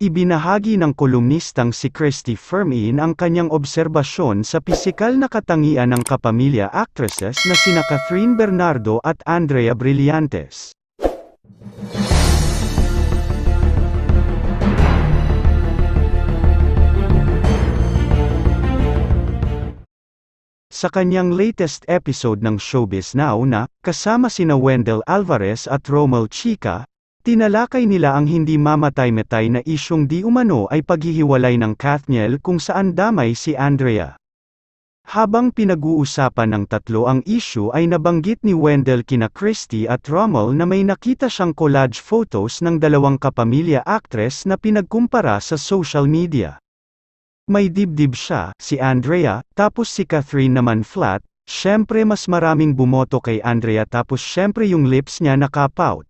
Ibinahagi ng kolumnistang si Christy Fermin ang kanyang obserbasyon sa pisikal na katangian ng kapamilya actresses na sina Catherine Bernardo at Andrea Brillantes. Sa kanyang latest episode ng Showbiz Now na, kasama sina Wendell Alvarez at Romel Chica, tinalakay nila ang hindi mamatay-matay na isyong di umano ay paghihiwalay ng Kathniel kung saan damay si Andrea. Habang pinag-uusapan ng tatlo ang issue ay nabanggit ni Wendell kina Christie at Rommel na may nakita siyang collage photos ng dalawang kapamilya actress na pinagkumpara sa social media. May dibdib siya, si Andrea, tapos si Catherine naman flat, syempre mas maraming bumoto kay Andrea tapos syempre yung lips niya nakapout.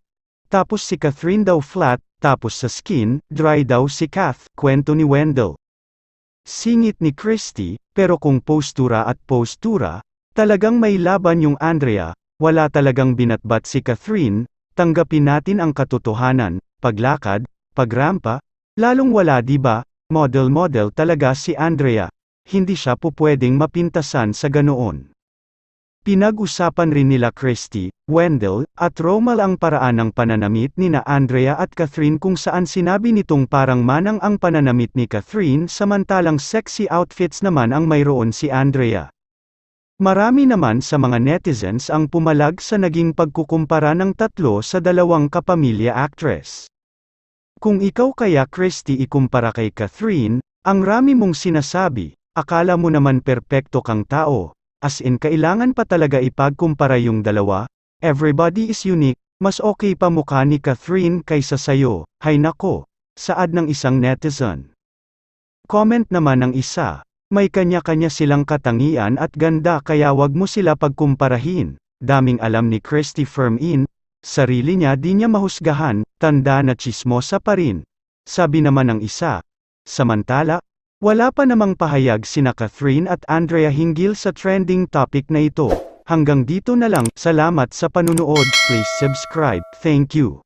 Tapos si Catherine daw flat, tapos sa skin, dry daw si Kath, kwento ni Wendell. Singit ni Christy, pero kung postura at postura, talagang may laban yung Andrea, wala talagang binatbat si Catherine, tanggapin natin ang katotohanan, paglakad, pagrampa, lalong wala ba, model-model talaga si Andrea, hindi siya po pwedeng mapintasan sa ganoon. Pinag-usapan rin nila Christy, Wendell, at Romal ang paraan ng pananamit ni na Andrea at Catherine kung saan sinabi nitong parang manang ang pananamit ni Catherine samantalang sexy outfits naman ang mayroon si Andrea. Marami naman sa mga netizens ang pumalag sa naging pagkukumpara ng tatlo sa dalawang kapamilya actress. Kung ikaw kaya Christy ikumpara kay Catherine, ang rami mong sinasabi, akala mo naman perpekto kang tao, as in kailangan pa talaga ipagkumpara yung dalawa, everybody is unique, mas okay pa mukha ni Catherine kaysa sayo, hay nako, saad ng isang netizen. Comment naman ng isa, may kanya-kanya silang katangian at ganda kaya wag mo sila pagkumparahin, daming alam ni Christy Firmin, Sarili niya di niya mahusgahan, tanda na chismosa pa rin. Sabi naman ng isa. Samantala, wala pa namang pahayag sina Catherine at Andrea hinggil sa trending topic na ito. Hanggang dito na lang, salamat sa panunood, please subscribe, thank you.